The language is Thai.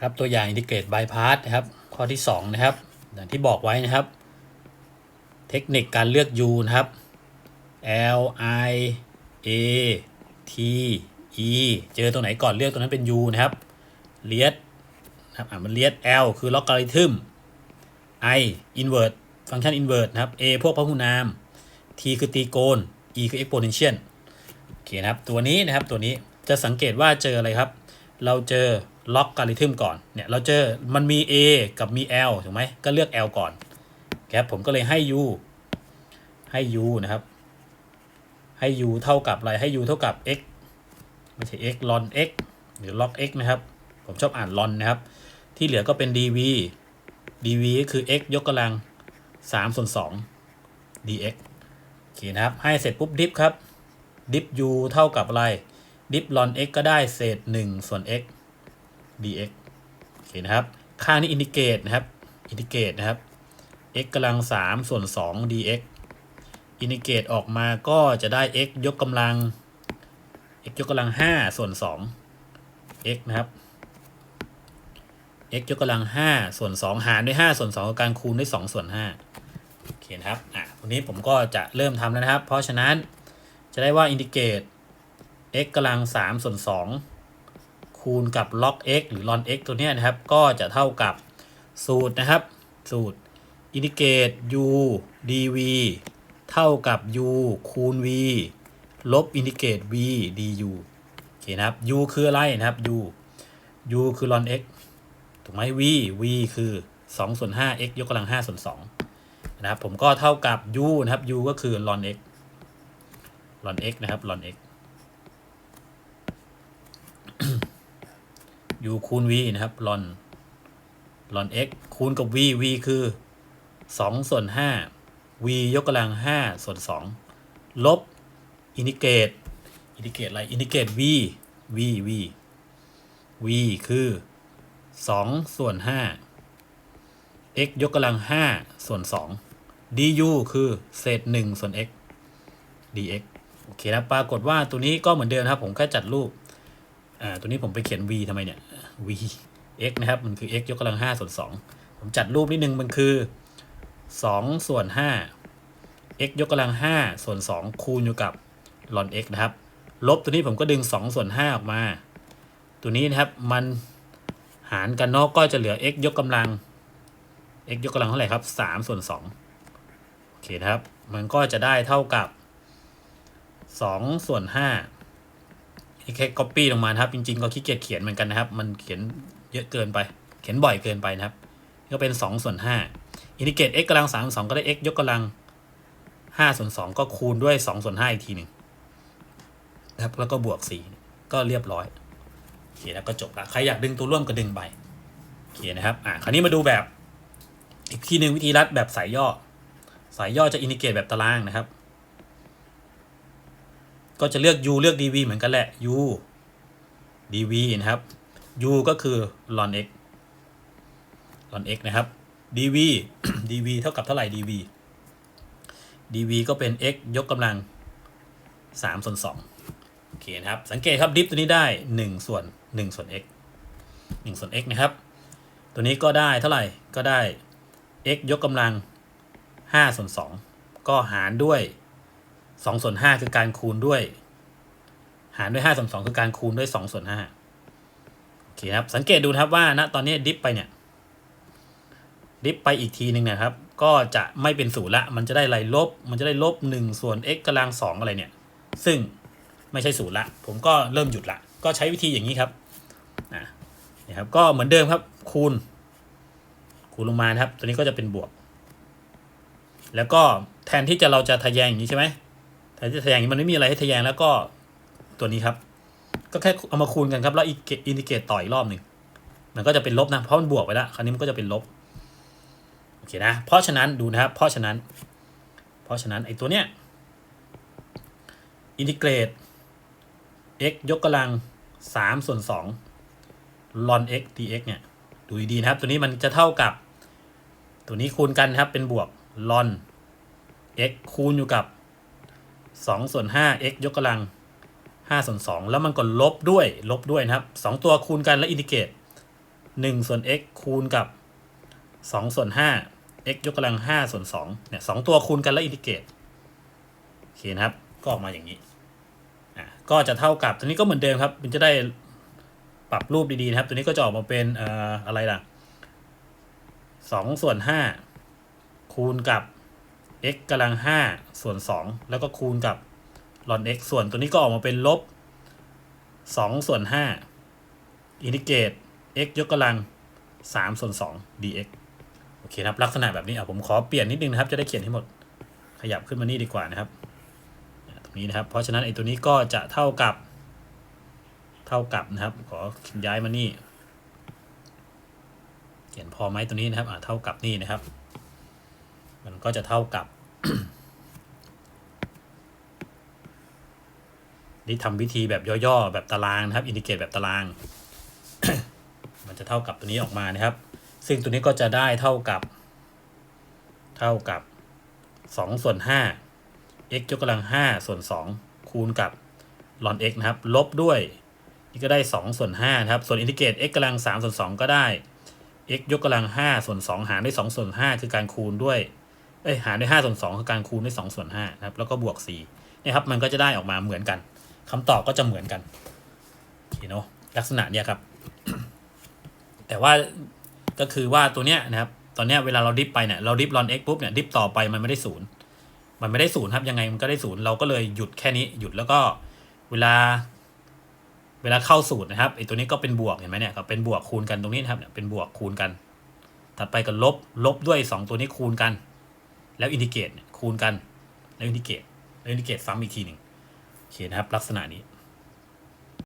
ครับตัวอย่างอินทิเกรตบายพาสนะครับ ข้อที่ 2 นะครับอย่างที่บอกไว้นะครับ เทคนิคการเลือก u นะครับ l i a t e เจอตัวไหนก่อนเลือกตัวนั้นเป็น u นะครับเลียดนะครับอะมันเลียด l คือล็อกการิทึม i invert ฟังก์ชัน invert นะครับ a พวกพหุนาม t คือตรีโกณ e คือ exponential โอเคนะครับ ตัวนี้นะครับตัวนี้จะสังเกตว่าเจออะไรครับ เราเจอล็อกการิทึมก่อนเนี่ยเราเจอมันมี a กับมี l ถูกไหมก็เลือก l ก่อนครับผมก็เลยให้ u ให้ u นะครับ ให้ u เท่ากับอะไรให้ u เท่ากับ x ไม่ใช่ x ln x หรือ log x นะครับ ผมชอบอ่าน ln นะครับ ที่เหลือก็เป็น dv dv ก็คือ x ยกกำลัง3ส่วน2 dx โอเคนะครับ ให้เสร็จปุ๊บดิฟครับดิฟ u เท่ากับอะไร ดิฟ ln x ก็ได้เศษ 1 ส่วน x dx โอเคนะครับ ค่านี้อินทิเกรตนะครับ อินทิเกรตนะครับ x กำลัง 3 ส่วน 2 dx อินทิเกรตออกมาก็จะได้ x ยกกำลัง x ยกกำลัง 5 ส่วน 2 x นะครับ x ยกกำลัง 5 ส่วน 2 หารด้วย 5 ส่วน2กับการคูณด้วย 2 ส่วน5โอเคนะครับ อะวันนี้ผมก็จะเริ่มทำแล้วนะครับ เพราะฉะนั้นจะได้ว่าอินทิเกรต x กำลัง3ส่วน2คูณกับ log x หรือ ln x ตัวเนี้ยนะครับ ก็จะเท่ากับสูตรนะครับ สูตรอินทิเกรต u dv เท่ากับ u คูณ v ลบอินทิเกรต v du โอเคนะครับ u คืออะไรนะครับ u u คือ ln x ถูกไหม v v คือ2ส่วน5 x ยกกำลัง5ส่วน2นะครับ ผมก็เท่ากับ u นะครับ u ก็คือ ln x ln x นะครับ ln x u คูณ v นะครับ ln ln x คูณกับ v v คือ 2 ส่วน 5 v ยกกำลัง 5 ส่วน 2 ลบอินทิเกรตอินทิเกรตอะไรอินทิเกรต v v v v คือ 2 ส่วน 5 x ยกกำลัง 5 ส่วน 2 du คือเศษ 1 ส่วน x dx โอเคนะปรากฏว่าตัวนี้ก็เหมือนเดิมครับ ผมแค่จัดรูป อ่าตัวนี้ผมไปเขียน v ทำไมเนี่ย v x นะครับ มันคือ x ยกกำลัง5ส่วน2ผมจัดรูปนิดนึง มันคือ 2 ส่วน 5 x ยกกำลัง5ส่วน 2 คูณอยู่กับ ln x นะครับ ลบตัวนี้ผมก็ดึง 2 ส่วน 5 ออกมา ตัวนี้นะครับ มันหารกันนอกก็จะเหลือ x ยกกำลัง x ยกกำลังเท่าไหร่ครับ3ส่วน2โอเคนะครับ มันก็จะได้เท่ากับ 2 ส่วน 5 แค่ copy ลงมาครับ จริงๆก็ขี้เกียจเขียนเหมือนกันนะครับ มันเขียนเยอะเกินไป เขียนบ่อยเกินไปนะครับ ก็เป็น2ส่วน5อินทิเกรต x กำลัง3 2 ก็ได้ x ยกกำลัง5ส่วน2ก็คูณด้วย2ส่วน5อีกทีหนึ่งนะครับ แล้วก็บวก 4 ก็เรียบร้อยโอเคแล้วก็จบละใครอยากดึงตัวร่วมก็ดึงไปโอเคนะครับ อะคราวนี้มาดูแบบ อีกทีหนึ่งวิธีรัดแบบสายย่อ สายย่อจะอินทิเกรตแบบตารางนะครับ ก็จะเลือก u เลือก dv เหมือนกันแหละ u dv นะครับ u ก็คือ ln x ln x นะครับ dv dv เท่ากับเท่าไหร่ dv dv ก็เป็น x ยกกำลัง3ส่วน2โอเคนะครับ สังเกตครับดิฟตัวนี้ได้ 1 ส่วน 1 ส่วน x 1 ส่วน x นะครับ ตัวนี้ก็ได้เท่าไหร่ก็ได้ x ยกกำลัง5ส่วน2ก็หารด้วย 2ส่วน5คือการคูณด้วย หารด้วย5ส่วน2คือการคูณด้วย2ส่วน5โอเคครับ สังเกตดูครับว่าณตอนนี้ดิฟไปเนี่ย ดิฟไปอีกทีหนึ่งนะครับ ก็จะไม่เป็นศูนย์ละ มันจะได้ไรลบ มันจะได้ลบ1ส่วน x กำลัง2องอะไรเนี่ย ซึ่งไม่ใช่ศูนย์ละ ผมก็เริ่มหยุดละ ก็ใช้วิธีอย่างนี้ครับอ่านี่ครับ ก็เหมือนเดิมครับ คูณ คูณลงมาครับ ตัวนี้ก็จะเป็นบวก แล้วก็แทนที่จะเราจะทะแยงอย่างนี้ใช่ไหม แทนที่จะทะแยงอย่างมันไม่มีอะไรให้ทะแยงแล้วก็ตัวนี้ครับ ก็แค่เอามาคูณกันครับ แล้วอินดิเกตต่ออีกรอบหนึ่งมันก็จะเป็นลบนะ เพราะมันบวกไปแล้วคราวนี้มันก็จะเป็นลบโอเคนะ เพราะฉะนั้นดูนะครับ เพราะฉะนั้น เพราะฉะนั้นไอ้ตัวเนี้ยอินทิเกรต x ยกกำลัง3ส่วน2 ln x dx เนี่ยดูดีๆนะครับ ตัวนี้มันจะเท่ากับ ตัวนี้คูณกันครับเป็นบวก ln x คูณอยู่กับ 2ส่วน5 x ยกกำลัง5ส่วน2แล้วมันก็ลบด้วยลบด้วยนะครับ 2 ตัวคูณกันแล้วอินทิเกรต1ส่วน x คูณกับ2ส่วน5 x ยกกำลัง5ส่วน2เนี่ยสองตัวคูณกันแล้วอินทิเกรตโอเคนะครับ ก็ออกมาอย่างนี้อะก็จะเท่ากับ ตัวนี้ก็เหมือนเดิมครับ มันจะได้ปรับรูปดีๆนะครับ ตัวนี้ก็จะออกมาเป็นเอ่ออะไรล่ะ2ส่วน5คูณกับ x กำลัง5ส่วน 2 แล้วก็คูณกับลอน x ส่วนตัวนี้ก็ออกมาเป็นลบ 2 ส่วน5อินทิเกรต x ยกกำลัง 3 ส่วน 2 dx โอเคนะครับ ลักษณะแบบนี้อะผมขอเปลี่ยนนิดนึงนะครับ จะได้เขียนให้หมด ขยับขึ้นมานี่ดีกว่านะครับ ตรงนี้นะครับ เพราะฉะนั้นไอ้ตัวนี้ก็จะเท่ากับ เท่ากับนะครับ ขอย้ายมานี่ เขียนพอไหมตัวนี้นะครับอ่าเท่ากับนี่นะครับ มันก็จะเท่ากับ นี่ทำวิธีแบบย่อๆ แบบตารางนะครับ อินดิเกตแบบตาราง มันจะเท่ากับตัวนี้ออกมานะครับ ซึ่งตัวนี้ก็จะได้เท่ากับ เท่ากับ2ส่วน5 x ยกกำลัง5ส่วน 2 คูณกับลอน x นะครับ ลบด้วย นี่ก็ได้ 2 ส่วน5นะครับ ส่วนอินทิเกรต x กำลัง3ส่วน 2 ก็ได้ x ยกกำลัง5ส่วน 2 หารด้วย2ส่วน5คือการคูณด้วย เอ้ยหารด้วย5ส่วน2คือการคูณด้วย2ส่วน5นะครับ แล้วก็บวก4นี่ครับ มันก็จะได้ออกมาเหมือนกันคำตอบก็จะเหมือนกันโอเคเนาะลักษณะเนี้ยครับ แต่ว่าก็คือว่าตัวเนี้ยนะครับ ตอนเนี้ยเวลาเราดิฟไปเนี่ยเราดิฟลอน x ปุ๊บเนี่ยดิฟต่อไปมันไม่ได้ศูนย์มันไม่ได้ศูนย์ครับยังไงมันก็ได้ศูนย์เราก็เลยหยุดแค่นี้หยุดแล้วก็เวลา เวลาเข้าสูตรนะครับไอ้ตัวนี้ก็เป็นบวกเห็นไหมเนี่ยครับเป็นบวกคูณกันตรงนี้นะครับเนี่ยเป็นบวกคูณกัน ถัดไปก็ลบลบด้วย 2 ตัวนี้คูณกัน แล้วอินทิเกรตคูณกัน แล้วอินทิเกรตแล้วอินทิเกรตซ้ำอีกทีหนึ่งโอเคนะครับ ลักษณะนี้